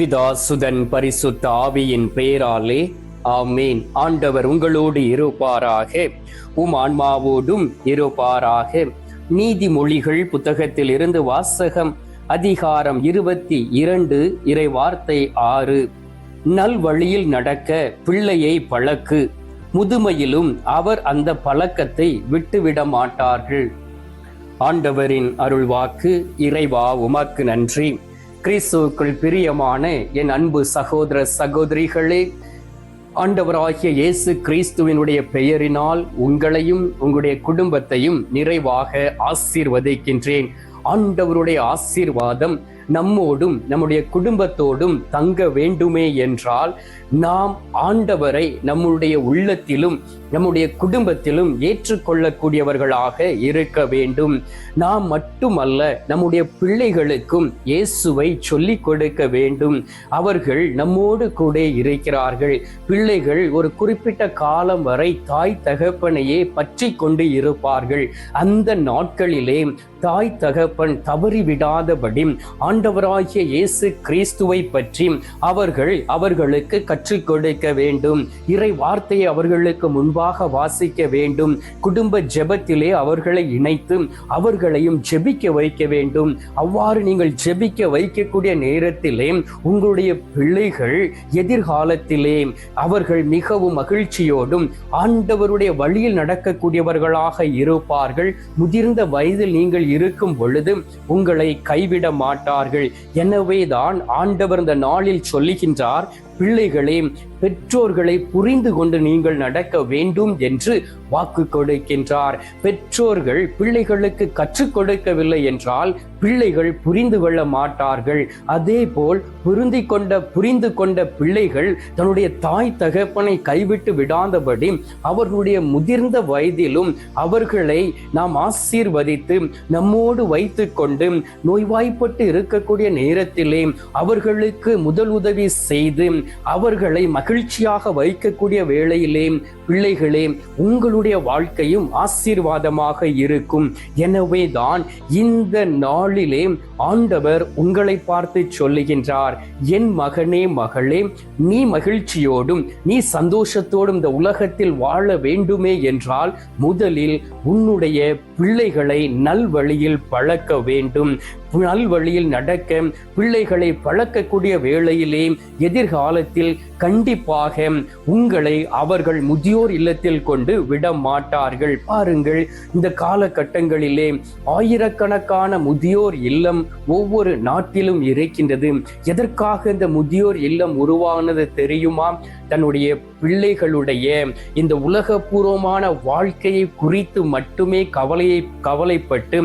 பிதா சுதன் பரிசுத்த ஆவியின் பெயராலே ஆமேன். ஆண்டவர் உங்களோடு இருப்பாராக. உம் ஆன்மாவோடும் இருப்பாராக. நீதிமொழிகள் புத்தகத்தில் இருந்து வாசகம் அதிகாரம் இருபத்தி இரண்டு இறை வார்த்தை ஆறு. நல் வழியில் நடக்க பிள்ளையை பழக்கு. முதுமையிலும் அவர் அந்த பழக்கத்தை விட்டுவிட மாட்டார்கள். ஆண்டவரின் அருள்வாக்கு இறைவா உமக்கு நன்றி. கிறிஸ்துவுக்குள் பிரியமான என் அன்பு சகோதர சகோதரிகளே ஆண்டவராகிய இயேசு கிறிஸ்துவினுடைய பெயரினால் உங்களையும் உங்களுடைய குடும்பத்தையும் நிறைவாக ஆசீர்வதிக்கின்றேன். ஆண்டவருடைய ஆசீர்வாதம் நம்மோடும் நம்முடைய குடும்பத்தோடும் தங்க வேண்டுமே என்றால் நாம் ஆண்டவரை நம்முடைய உள்ளத்திலும் நம்முடைய குடும்பத்திலும் ஏற்றுக்கொள்ளக்கூடியவர்களாக இருக்க வேண்டும். நாம் மட்டுமல்ல நம்முடைய பிள்ளைகளுக்கும் இயேசுவை சொல்லிக் கொடுக்க வேண்டும். அவர்கள் நம்மோடு கூட இருக்கிறார்கள். பிள்ளைகள் ஒரு குறிப்பிட்ட காலம் வரை தாய் தகப்பனையே பற்றி கொண்டு இருப்பார்கள். அந்த நாட்களிலே தாய் தகப்பன் தவறிவிடாதபடி ஆண்டவராகிய இயேசு கிறிஸ்துவை பற்றி அவர்கள் அவர்களுக்கு கற்றுக் கொடுக்க வேண்டும். இறை வார்த்தையை அவர்களுக்கு முன்பாக வாசிக்க வேண்டும். குடும்ப ஜெபத்திலே அவர்களை இணைத்து அவர்களையும் ஜெபிக்க வைக்க வேண்டும். அவ்வாறு நீங்கள் ஜெபிக்க வைக்கக்கூடிய நேரத்திலே உங்களுடைய பிள்ளைகள் எதிர்காலத்திலே அவர்கள் மிகவும் மகிழ்ச்சியோடும் ஆண்டவருடைய வழியில் நடக்கக்கூடியவர்களாக இருப்பார்கள். முதிர்ந்த வயதில் நீங்கள் இருக்கும் பொழுது உங்களை கைவிட மாட்டார்கள். எனவே தான் ஆண்டவர் இந்த நாளில் சொல்லுகின்றார் பிள்ளைகளே பெற்றோர்களை புரிந்து கொண்டு நீங்கள் நடக்க வேண்டும் என்று வாக்கு கொடுக்கின்றார். பெற்றோர்கள் பிள்ளைகளுக்கு கற்றுக் கொடுக்கவில்லை என்றால் பிள்ளைகள் புரிந்து கொள்ள மாட்டார்கள். அதே போல் புரிந்து கொண்ட புரிந்து கொண்ட பிள்ளைகள் தன்னுடைய தாய் தகப்பனை கைவிட்டு விடாதபடி அவர்களுடைய முதிர்ந்த வயதிலும் அவர்களை நாம் ஆசீர்வதித்து நம்மோடு வைத்து கொண்டு நோய்வாய்ப்பட்டு இருக்கக்கூடிய நேரத்திலே அவர்களுக்கு முதல் உதவி செய்து அவர்களை மகிழ்ச்சியாக வைக்கக்கூடிய வேளையிலே பிள்ளைகளே உங்களுடைய வாழ்க்கையும் ஆசீர்வாதமாக இருக்கும். எனவே தான் இந்த நாளிலே ஆண்டவர் உங்களை பார்த்து சொல்லுகின்றார் என் மகனே மகளே நீ மகிழ்ச்சியோடும் நீ சந்தோஷத்தோடும் இந்த உலகத்தில் வாழ வேண்டுமே என்றால் முதலில் உன்னுடைய பிள்ளைகளை நல்வழியில் பழக்க வேண்டும். நல்வழியில் நடக்க பிள்ளைகளை பழக்கக்கூடிய வேளையிலே எதிர்காலத்தில் கண்டிப்பாக உங்களை அவர்கள் முதியோர் இல்லத்தில் கொண்டு விட மாட்டார்கள். பாருங்கள் இந்த காலகட்டங்களிலே ஆயிரக்கணக்கான முதியோர் இல்லம் ஒவ்வொரு நாட்டிலும் இருக்கின்றது. எதற்காக இந்த முதியோர் இல்லம் உருவானது தெரியுமா? தன்னுடைய பிள்ளைகளுடைய இந்த உலகபூர்வமான வாழ்க்கையை குறித்து மட்டுமே கவலையை கவலைப்பட்டு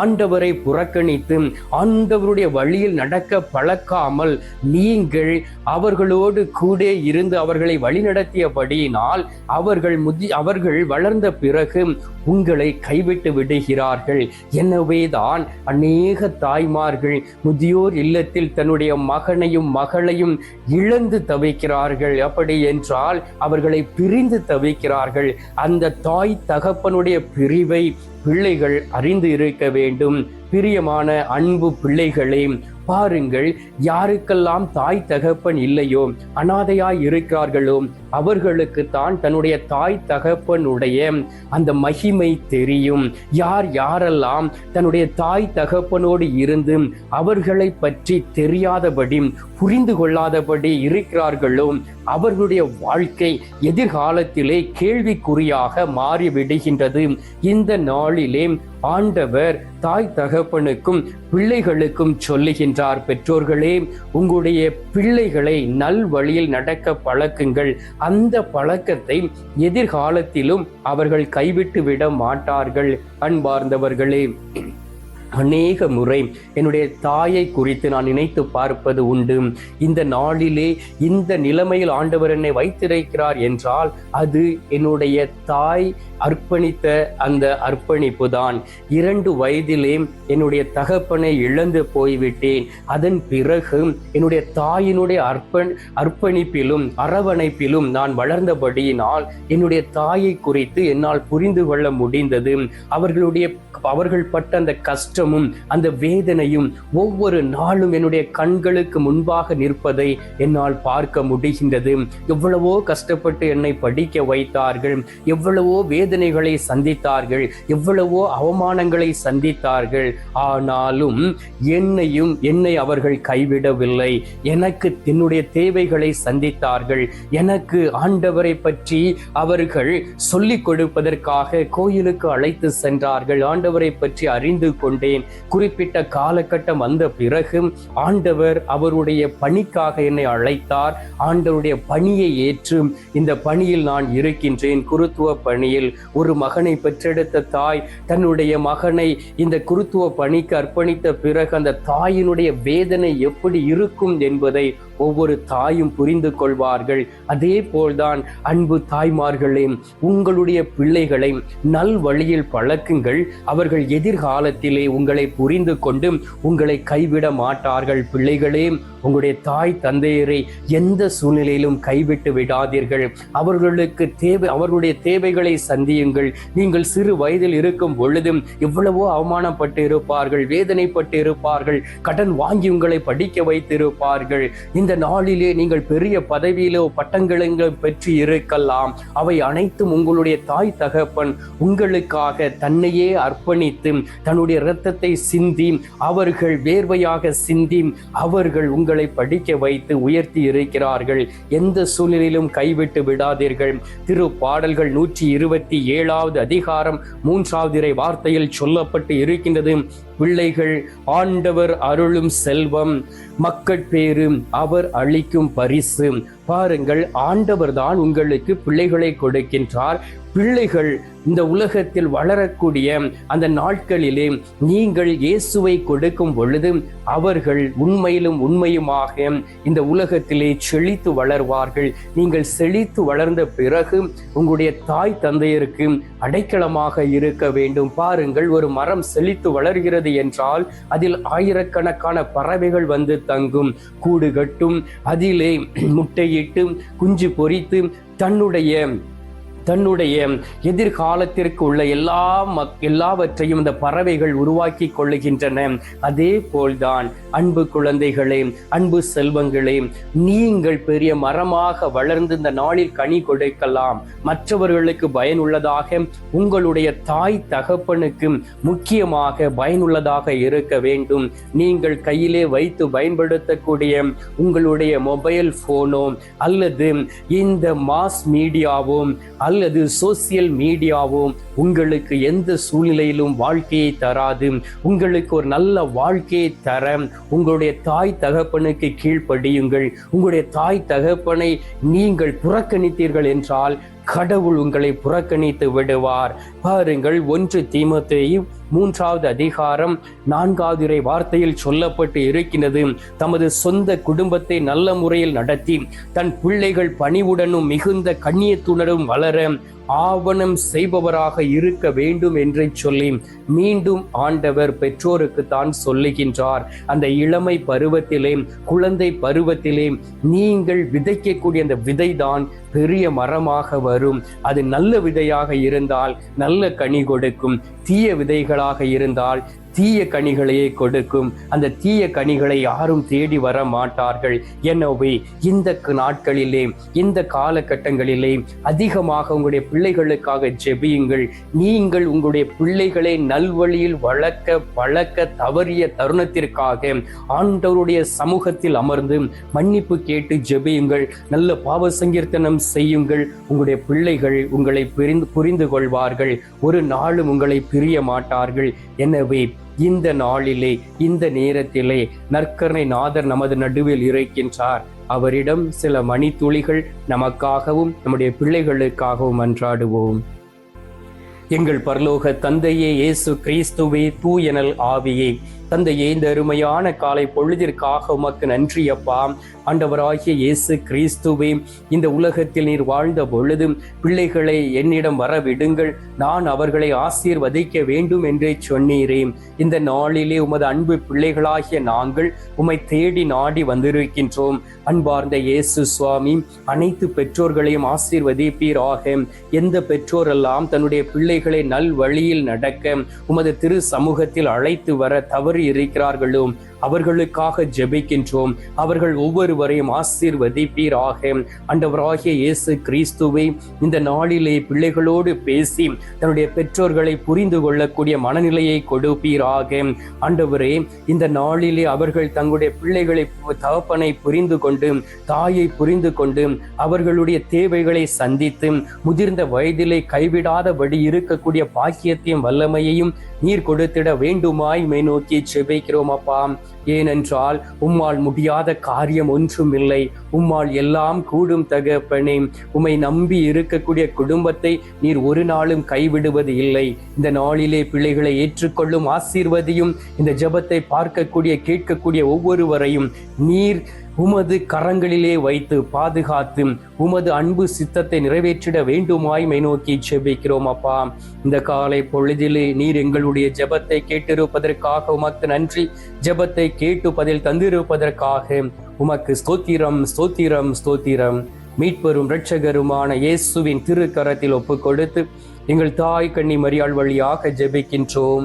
ஆண்டவரை புறக்கணித்து ஆண்டவருடைய வழியில் நடக்க பழக்காமல் நீங்கள் அவர்களோடு கூட இருந்து அவர்களை வழிநடத்தியபடியினால் அவர்கள் முதி அவர்கள் வளர்ந்த பிறகு உங்களை கைவிட்டு விடுகிறார்கள். எனவேதான் அநேக தாய்மார்கள் முதியோர் இல்லத்தில் தன்னுடைய மகனையும் மகளையும் இழந்து தவிக்கிறார்கள். அப்படி என்றால் அவர்களை பிரிந்து தவிக்கிறார்கள். அந்த தாய் தகப்பனுடைய பிரிவை பிள்ளைகள் அறிந்து இருக்க வேண்டும். பிரியமான அன்பு பிள்ளைகளே பாருங்கள் யாருக்கெல்லாம் தாய் தகப்பன் இல்லையோ அனாதையாய் இருக்கிறார்களோ அவர்களுக்கு தான் தன்னுடைய தாய் தகப்பனுடைய அந்த மகிமை தெரியும். யார் யாரெல்லாம் தன்னுடைய தாய் தகப்பனோடு இருந்து அவர்களை பற்றி தெரியாதபடி புரிந்து கொள்ளாதபடி இருக்கிறார்களோ அவர்களுடைய வாழ்க்கை எதிர்காலத்திலே கேள்விக்குறியாக மாறிவிடுகின்றது. இந்த நாளிலே ஆண்டவர் தாய் தகப்பனுக்கும் பிள்ளைகளுக்கும் சொல்லுகின்றார் பெற்றோர்களே உங்களுடைய பிள்ளைகளை நல் வழியில் நடக்க பழக்குங்கள். அந்த பழக்கத்தை எதிர்காலத்திலும் அவர்கள் கைவிட்டு விட மாட்டார்கள் அன்பார்ந்தவர்களே. அநேக முறை என்னுடைய தாயை குறித்து நான் நினைத்து பார்ப்பது உண்டு. இந்த நாளிலே இந்த நிலைமையில் ஆண்டவர் என்னை வைத்திருக்கிறார் என்றால் அது என்னுடைய தாய் அர்ப்பணித்த அந்த அர்ப்பணிப்பு தான் இரண்டு வயதிலே என்னுடைய தகப்பனை இழந்து போய்விட்டேன். அதன் பிறகு என்னுடைய தாயினுடைய அர்ப்பண் அர்ப்பணிப்பிலும் அரவணைப்பிலும் நான் வளர்ந்தபடியினால் என்னுடைய தாயை குறித்து என்னால் புரிந்து கொள்ள முடிந்தது. அவர்களுடைய அவர்கள் பட்ட அந்த கஷ்ட கஷ்டமும் அந்த வேதனையும் ஒவ்வொரு நாளும் என்னுடைய கண்களுக்கு முன்பாக நிற்பதை என்னால் பார்க்க முடிகின்றது. எவ்வளவோ கஷ்டப்பட்டு என்னை படிக்க வைத்தார்கள் எவ்வளவோ வேதனைகளை சந்தித்தார்கள் எவ்வளவோ அவமானங்களை சந்தித்தார்கள். ஆனாலும் என்னையும் என்னை அவர்கள் கைவிடவில்லை. எனக்கு என்னுடைய தேவைகளை சந்தித்தார்கள். எனக்கு ஆண்டவரை பற்றி அவர்கள் சொல்லிக் கொடுப்பதற்காக கோயிலுக்கு அழைத்து சென்றார்கள். ஆண்டவரை பற்றி அறிந்து கொண்டேன் குறிப்பிட்ட காலகட்டம் வந்த பிறகு ஆண்டவர் அவருடைய பணிக்காக என்னை அழைத்தார். ஆண்டவருடைய பணியை ஏற்று இந்த பணியில் நான் இருக்கின்றேன். குருத்துவ பணியில் ஒரு மகனை பெற்றெடுத்த தாய் தன்னுடைய மகனை இந்த குருத்துவ பணிக்கு அர்ப்பணித்த பிறகு அந்த தாயினுடைய வேதனை எப்படி இருக்கும் என்பதை ஒவ்வொரு தாயும் புரிந்து கொள்வார்கள். அதே போல்தான் அன்பு தாய்மார்களே உங்களுடைய பிள்ளைகளை நல் வழியில் பழக்குங்கள். அவர்கள் எதிர்காலத்திலே உங்களை புரிந்து கொண்டு உங்களை கைவிட மாட்டார்கள். பிள்ளைகளே உங்களுடைய தாய் தந்தையரை எந்த சூழ்நிலையிலும் கைவிட்டு விடாதீர்கள். அவர்களுக்கு தேவை அவர்களுடைய தேவைகளை சந்தியுங்கள். நீங்கள் சிறு வயதில் இருக்கும் பொழுதும் எவ்வளவோ அவமானப்பட்டு இருப்பார்கள் வேதனைப்பட்டு இருப்பார்கள் கடன் வாங்கி உங்களை படிக்க வைத்திருப்பார்கள். இந்த நாளிலே நீங்கள் பெரிய பதவியிலோ பட்டங்களோ பெற்று இருக்கலாம். அவை அனைத்தும் உங்களுடைய தாய் தகப்பன் உங்களுக்காக தன்னையே அர்ப்பணித்து தன்னுடைய இரத்தத்தை சிந்தி அவர்கள் வேர்வையாக சிந்தி அவர்கள் உங்கள் படிக்க வைத்து உயர்த்தி இருக்கிறார்கள். எந்த சூழ்நிலையிலும் கைவிட்டு விடாதீர்கள். திரு பாடல்கள் நூற்றி இருபத்தி ஏழாவது அதிகாரம் மூன்றாவது இறை வார்த்தையில் சொல்லப்பட்டு இருக்கின்றது. பிள்ளைகள் ஆண்டவர் அருளும் செல்வம் மக்கட்பேறு அவர் அளிக்கும் பரிசு. பாருங்கள் ஆண்டவர் தான் உங்களுக்கு பிள்ளைகளை கொடுக்கின்றார். பிள்ளைகள் இந்த உலகத்தில் வளரக்கூடிய அந்த நாட்களிலே நீங்கள் இயேசுவை கொடுக்கும் பொழுது அவர்கள் உண்மையிலும் உண்மையுமாக இந்த உலகத்திலே செழித்து வளர்வார்கள். நீங்கள் செழித்து வளர்ந்த பிறகு உங்களுடைய தாய் தந்தையருக்கு அடைக்கலமாக இருக்க வேண்டும். பாருங்கள் ஒரு மரம் செழித்து வளர்கிறது என்றால் அதில் ஆயிரக்கணக்கான பறவைகள் வந்து தங்கும். கூடு கட்டும் அதிலே முட்டையிட்டு குஞ்சு பொரித்து தன்னுடைய தன்னுடைய எதிர்காலத்திற்கு உள்ள எல்லா மக் எல்லாவற்றையும் இந்த பறவைகள் உருவாக்கி கொள்ளுகின்றன. அதே போல்தான் அன்பு குழந்தைகளே அன்பு செல்வங்களே நீங்கள் பெரிய மரமாக வளர்ந்து இந்த நாளில் கனி கொடுக்கலாம். மற்றவர்களுக்கு பயனுள்ளதாக உங்களுடைய தாய் தகப்பனுக்கு முக்கியமாக பயனுள்ளதாக இருக்க வேண்டும். நீங்கள் கையிலே வைத்து பயன்படுத்தக்கூடிய உங்களுடைய மொபைல் போனோ அல்லது இந்த மாஸ் மீடியாவோ அல்லது சோசியல் மீடியாவோ உங்களுக்கு எந்த சூழ்நிலையிலும் வாழ்க்கையை தராது. உங்களுக்கு ஒரு நல்ல வாழ்க்கையை தர உங்களுடைய தாய் தகப்பனுக்கு கீழ்ப்படியுங்கள். உங்களுடைய தாய் தகப்பனை நீங்கள் புறக்கணித்தீர்கள் என்றால் கடவுள் உங்களை புறக்கணித்து விடுவார். பாருங்கள் ஒன்று தீமத்தையும் மூன்றாவது அதிகாரம் நான்காவது இறை வார்த்தையில் சொல்லப்பட்டு இருக்கின்றது. தமது சொந்த குடும்பத்தை நல்ல முறையில் நடத்தி தன் பிள்ளைகள் பணிவுடனும் மிகுந்த கண்ணியத்துடனும் வளர ஆவணம் செய்பவராக இருக்க வேண்டும் என்று சொல்லி மீண்டும் ஆண்டவர் பெற்றோருக்கு தான் சொல்லுகின்றார். அந்த இளமை பருவத்திலே குழந்தை பருவத்திலே நீங்கள் விதைக்கக்கூடிய அந்த விதைதான் பெரிய மரமாக வரும். அது நல்ல விதையாக இருந்தால் நல்ல கனி கொடுக்கும். தீய விதைகளாக இருந்தால் தீய கனிகளையே கொடுக்கும். அந்த தீய கனிகளை யாரும் தேடி வர மாட்டார்கள். எனவே இந்த நாட்களிலே இந்த காலகட்டங்களிலே அதிகமாக உங்களுடைய பிள்ளைகளுக்காக ஜெபியுங்கள். நீங்கள் உங்களுடைய பிள்ளைகளை நல்வழியில் வளர்க்க வளர்க்க தவறிய தருணத்திற்காக ஆண்டவருடைய சமூகத்தில் அமர்ந்து மன்னிப்பு கேட்டு ஜெபியுங்கள். நல்ல பாவ சங்கீர்த்தனம் செய்யுங்கள். உங்களுடைய பிள்ளைகள் உங்களை புரிந்து புரிந்து கொள்வார்கள். ஒரு நாளும் உங்களை பிரிய மாட்டார்கள். எனவே இந்த நாளிலே இந்த நேரத்திலே நற்கரணை நாதர் நமது நடுவில் இருக்கின்றார் அவரிடம் சில மணித்துளிகள் நமக்காகவும் நம்முடைய பிள்ளைகளுக்காகவும் அன்றாடுவோம். எங்கள் பரலோக தந்தையே இயேசு கிறிஸ்துவே தூயனல் ஆவியே தந்தையே இந்த அருமையான காலை பொழுதிற்காக உமக்கு நன்றி அப்பா. ஆண்டவராகிய இயேசு கிறிஸ்துவே இந்த உலகத்தில் நீர் வாழ்ந்த பொழுதும் பிள்ளைகளை என்னிடம் வர விடுங்கள் நான் அவர்களை ஆசீர்வதிக்க வேண்டும் என்றே சொன்னீரே. இந்த நாளிலே உமது அன்பு பிள்ளைகளாகிய நாங்கள் உம்மை தேடி நாடி வந்திருக்கின்றோம். அன்பார்ந்த இயேசு சுவாமி அனைத்து பெற்றோர்களையும் ஆசீர்வதிப்பீராக. எந்த பெற்றோரெல்லாம் தன்னுடைய பிள்ளைகளை நல் வழியில் நடக்க உமது திரு சமூகத்தில் அழைத்து வர தவறு இருக்கிறார்களோ அவர்களுக்காக ஜெபிக்கின்றோம். அவர்கள் ஒவ்வொருவரையும் ஆசீர்வதிப்பீராக. ஆண்டவராகிய இயேசு கிறிஸ்துவை இந்த நாளிலே பிள்ளைகளோடு பேசி தன்னுடைய பெற்றோர்களை புரிந்து கொள்ளக்கூடிய மனநிலையை கொடுப்பீராக. ஆண்டவரே இந்த நாளிலே அவர்கள் தங்களுடைய பிள்ளைகளை தகப்பனை புரிந்து கொண்டு தாயை புரிந்து கொண்டு அவர்களுடைய தேவைகளை சந்தித்து முதிர்ந்த வயதிலே கைவிடாதபடி இருக்கக்கூடிய பாக்கியத்தையும் வல்லமையையும் நீர் கொடுத்திட வேண்டுமாய் மை நோக்கி செபிக்கிறோம் அப்பா. ஏனென்றால் உம்மால் முடியாத காரியம் ஒன்றும் இல்லை உம்மால் எல்லாம் கூடும் தகப்பனே. உம்மை நம்பி இருக்கக்கூடிய குடும்பத்தை நீர் ஒரு நாளும் கைவிடுவது இல்லை. இந்த நாளிலே பிள்ளைகளை ஏற்றுக்கொள்ளும் ஆசீர்வதியும் இந்த ஜபத்தை பார்க்கக்கூடிய கேட்கக்கூடிய ஒவ்வொருவரையும் நீர் உமது கரங்களிலே வைத்து பாதுகாத்து உமது அன்பு சித்தத்தை நிறைவேற்றிட வேண்டுமாய் மை நோக்கி செபிக்கிறோம் அப்பா. இந்த காலை பொழுதிலே நீர் எங்களுடைய ஜெபத்தை கேட்டிருப்பதற்காக உமக்கு நன்றி. ஜெபத்தை கேட்டு பதில் தந்திருப்பதற்காக உமக்கு ஸ்தோத்திரம் ஸ்தோத்திரம் ஸ்தோத்திரம். மீட்பெரும் இரட்சகருமான இயேசுவின் திருக்கரத்தில் ஒப்பு கொடுத்து எங்கள் தாய் கண்ணி மரியாள் வழியாக ஜெபிக்கின்றோம்.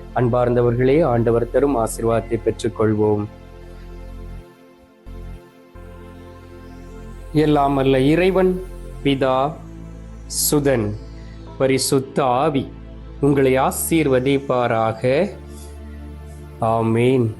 அன்பார்ந்தவர்களே ஆண்டவர் தரும் ஆசீர்வாதத்தை பெற்றுக்கொள்வோம். எல்லாம் அல்ல இறைவன் பிதா சுதன் பரிசுத்த ஆவி உங்களை ஆசீர்வதிப்பாராக. ஆமீன்.